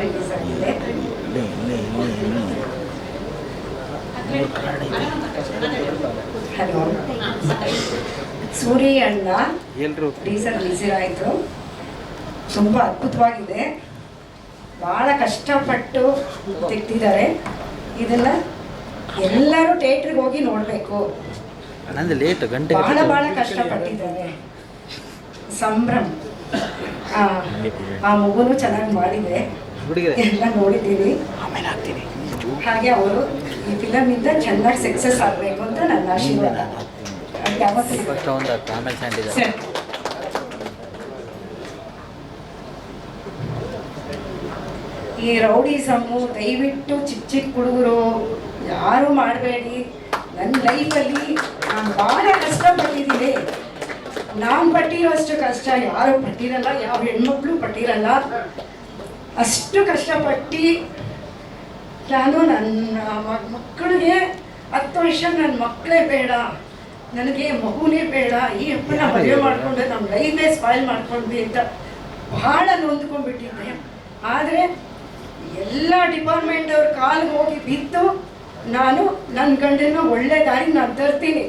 Release ಆಗಿದೆ hello Suri ಅಣ್ಣ. ಎಲ್ಲರೂ ಟೀಸರ್ ರಿಲೀಸ್ ಆಯಿತು. ತುಂಬ ಅದ್ಭುತವಾಗಿದೆ. ಭಾಳ ಕಷ್ಟಪಟ್ಟು ತೆಗ್ದಿದ್ದಾರೆ. ಇದನ್ನ ಎಲ್ಲರೂ ಥಿಯೇಟ್ರಿಗೆ ಹೋಗಿ ನೋಡಬೇಕು. ನಂದು ಲೇಟ್ ಗಂಟೆ ಬಹಳ ಬಹಳ ಕಷ್ಟಪಟ್ಟಿದ್ದಾರೆ. ಸಂಭ್ರಮ್. ಆ, ಮಗುನು ಚೆನ್ನಾಗಿ ಮಾಡಿದೆ. ಎಲ್ಲ ನೋಡಿದ್ದೀವಿ. ಹಾಗೆ ಅವರು ಈ ಫಿಲಮ್ ಇಂದ ಚೆನ್ನಾಗಿ ಸಕ್ಸಸ್ ಆಗಬೇಕು ಅಂತ ನನ್ನ ಆಶೀರ್ವಾದ. ಈ ರೌಡಿಸಮ್ಮು ದಯವಿಟ್ಟು ಚಿಕ್ಕ ಚಿಕ್ಕ ಹುಡುಗರು ಯಾರು ಮಾಡಬೇಡಿ. ನನ್ನ ಲೈಫಲ್ಲಿ ನಾನು ಭಾಳ ಕಷ್ಟಪಟ್ಟಿದ್ದೀನಿ. ನಾನು ಪಟ್ಟಿರೋಷ್ಟು ಕಷ್ಟ ಯಾರು ಪಟ್ಟಿರಲ್ಲ ಯಾವ ಹೆಣ್ಮಕ್ಳು ಪಟ್ಟಿರಲ್ಲ. ಅಷ್ಟು ಕಷ್ಟಪಟ್ಟು ನಾನು ನನ್ನ ಮಕ್ಕಳಿಗೆ ಹತ್ತು ವರ್ಷ ನನ್ನ ಮಕ್ಕಳೇ ಬೇಡ ನನಗೆ ಮಗುನೇ ಬೇಡ ಈ ಅಪ್ಪನ ಮದುವೆ ಮಾಡಿಕೊಂಡು ನಮ್ಮ ಲೈಫೇ ಸ್ಪಾಯ್ಲ್ ಮಾಡ್ಕೊಂಡ್ವಿ ಅಂತ ಬಹಳ ನೊಂದ್ಕೊಂಡ್ಬಿಟ್ಟಿದ್ದೆ. ಆದರೆ ಎಲ್ಲ ಡಿಪಾರ್ಟ್ಮೆಂಟ್ ಅವ್ರ ಕಾಲಿಗೆ ಹೋಗಿ ಬಿದ್ದು ನಾನು ನನ್ನ ಗಂಡನ ಒಳ್ಳೆ ದಾರಿ ನಾನು ತರ್ತೀನಿ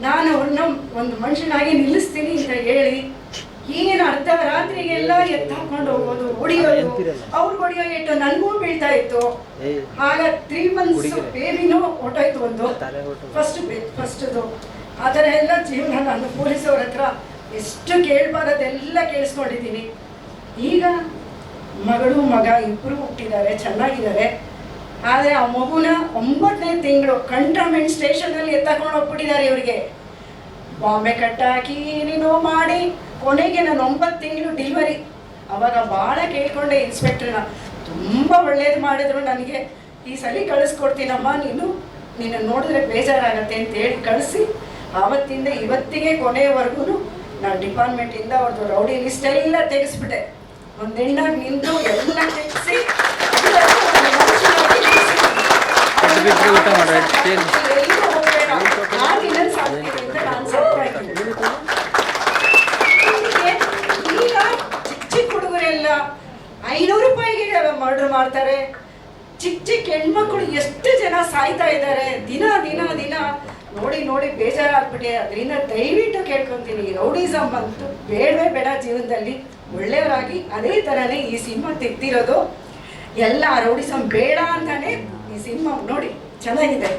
ನಾನು ಅವ್ರನ್ನ ಒಂದು ಮನುಷ್ಯನಾಗಿ ನಿಲ್ಲಿಸ್ತೀನಿ ಅಂತ ಹೇಳಿ ಏನು ಅರ್ಧ ರಾತ್ರಿಗೆಲ್ಲ ಎತ್ತಾಕೊಂಡು ಹೋಗೋದು ಹೊಡಿಯೋದು ಅವ್ರು ಹೊಡಿಯೋ ಇಟ್ಟು ನನಗೂ ಬೀಳ್ತಾ ಇತ್ತು. ಆಗ ತ್ರೀ ಮಂತ್ಸ್ ಬೇಬಿನೂ ಹೊಟ್ಟೋಯ್ತು ಒಂದು. ಫಸ್ಟ್ ಫಸ್ಟ್ದು ಆ ಥರ ಎಲ್ಲ ಜೀವನ ನಾನು ಪೊಲೀಸವ್ರ ಹತ್ರ ಎಷ್ಟು ಕೇಳಬಾರದೆಲ್ಲ ಕೇಳಿಸ್ಕೊಂಡಿದ್ದೀನಿ. ಈಗ ಮಗಳು ಮಗ ಇಬ್ಬರು ಹುಟ್ಟಿದ್ದಾರೆ ಚೆನ್ನಾಗಿದ್ದಾರೆ. ಆದರೆ ಆ ಮಗುನ ಒಂಬತ್ತನೇ ತಿಂಗಳು ಕಂಟೋನ್ಮೆಂಟ್ ಸ್ಟೇಷನಲ್ಲಿ ಎತ್ತಕೊಂಡು ಹೋಗ್ಬಿಟ್ಟಿದ್ದಾರೆ ಇವರಿಗೆ. ಬಾಂಬೆ ಕಟ್ಟಾಕಿ ಏನೇನೋ ಮಾಡಿ, ಕೊನೆಗೆ ನಾನು ಒಂಬತ್ತು ತಿಂಗಳು ಡಿಲಿವರಿ ಅವಾಗ ಭಾಳ ಕೇಳ್ಕೊಂಡೆ ಇನ್ಸ್ಪೆಕ್ಟ್ರನ್ನ ತುಂಬ ಒಳ್ಳೇದು ಮಾಡಿದ್ರು ನನಗೆ. ಈ ಸಲ ಕಳಿಸ್ಕೊಡ್ತೀನಮ್ಮ, ನೀನು ನಿನ್ನ ನೋಡಿದ್ರೆ ಬೇಜಾರಾಗತ್ತೆ ಅಂತ ಹೇಳಿ ಕಳಿಸಿ, ಆವತ್ತಿಂದ ಇವತ್ತಿಗೆ ಕೊನೆಯವರೆಗೂ ನಾನು ಡಿಪಾರ್ಟ್ಮೆಂಟಿಂದ ಅವ್ರದ್ದು ರೌಡಿ ಲಿಸ್ಟ್ ಎಲ್ಲ ತೆಗೆಸ್ಬಿಟ್ಟೆ. ಒಂದು ಹೆಣ್ಣಾಗಿ ನಿಂತು ಎಲ್ಲ ತೆಗೆಸಿ ಬಿಟ್ರೆ ಊಟ ಮಾಡು, ಸೇರಿ. ಎಲ್ಲಿಗೂ ಹೋಗ್ಬೇಡ. ಆ ದಿನ ಸಾಕ್ತೀನಿ ಅಂತ ನಾನು ಸಾಕ್ತಾ ಇದ್ದೀನಿ. ಹೀಗೆ ಈಗ ಚಿಕ್ಕ ಚಿಕ್ಕ ಹುಡುಗರೆಲ್ಲ ಐನೂರು ರೂಪಾಯಿಗೆ ಮರ್ಡರ್ ಮಾಡ್ತಾರೆ ಚಿಕ್ಕ ಚಿಕ್ಕ ಹೆಣ್ಮಕ್ಳು ಎಷ್ಟು ಜನ ಸಾಯ್ತಾ ಇದ್ದಾರೆ ದಿನ ದಿನ ದಿನ ನೋಡಿ ನೋಡಿ ಬೇಜಾರಾಗ್ಬಿಟ್ಟೆ ಅದರಿಂದ ದಯವಿಟ್ಟು ಕೇಳ್ಕೊತೀನಿ ರೌಡಿಸಮ್ ಅಂತೂ ಬೇಡವೇ ಬೇಡ ಜೀವನದಲ್ಲಿ ಒಳ್ಳೆಯವರಾಗಿ ಅದೇ ಥರನೇ ಈ ಸಿನಿಮಾ ತೆಗ್ದಿರೋದು ಎಲ್ಲ ರೌಡಿಸಮ್ ಬೇಡ ಅಂತಾನೆ ಈ ಸಿನಿಮಾ ನೋಡಿ ಚೆನ್ನಾಗಿದೆ.